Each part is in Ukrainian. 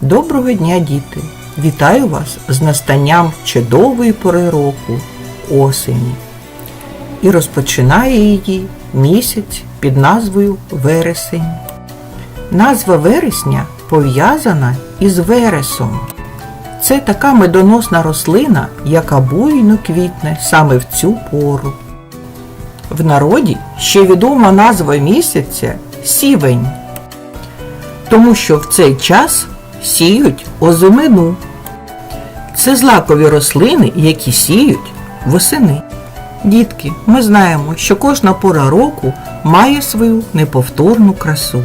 Доброго дня, діти! Вітаю вас з настанням чудової пори року осені. І розпочинає її місяць під назвою Вересень. Назва вересня пов'язана із вересом. Це така медоносна рослина, яка буйно квітне саме в цю пору. В народі ще відома назва місяця сівень, тому що в цей час сіють озимину. Це злакові рослини, які сіють восени. Дітки, ми знаємо, що кожна пора року має свою неповторну красу.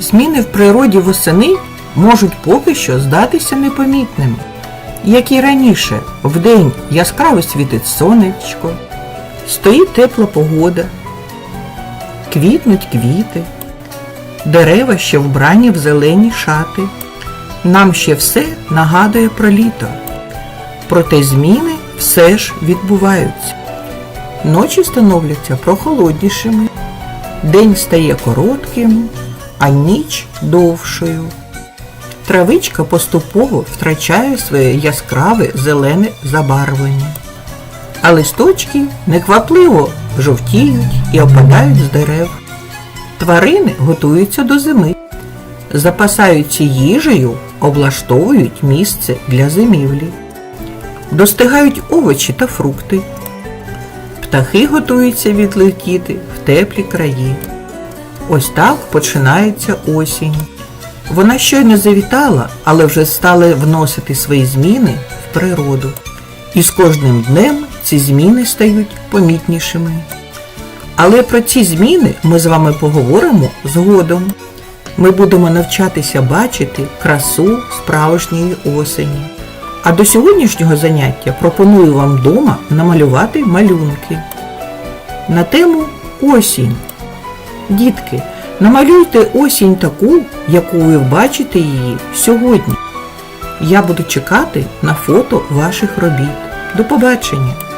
Зміни в природі восени можуть поки що здатися непомітними. Як і раніше, вдень яскраво світить сонечко, стоїть тепла погода, квітнуть квіти, дерева ще вбрані в зелені шати. Нам ще все нагадує про літо. Проте зміни все ж відбуваються. Ночі становляться прохолоднішими, день стає коротким, а ніч довшою. Травичка поступово втрачає своє яскраве зелене забарвлення, а листочки неквапливо жовтіють і опадають з дерев. Тварини готуються до зими, запасаються їжею, облаштовують місце для зимівлі, достигають овочі та фрукти. Птахи готуються відлетіти в теплі краї. Ось так починається осінь. Вона щойно завітала, але вже стала вносити свої зміни в природу. І з кожним днем ці зміни стають помітнішими. Але про ці зміни ми з вами поговоримо згодом. Ми будемо навчатися бачити красу справжньої осені. А до сьогоднішнього заняття пропоную вам вдома намалювати малюнки на тему осінь. Дітки, намалюйте осінь таку, яку ви бачите її сьогодні. Я буду чекати на фото ваших робіт. До побачення!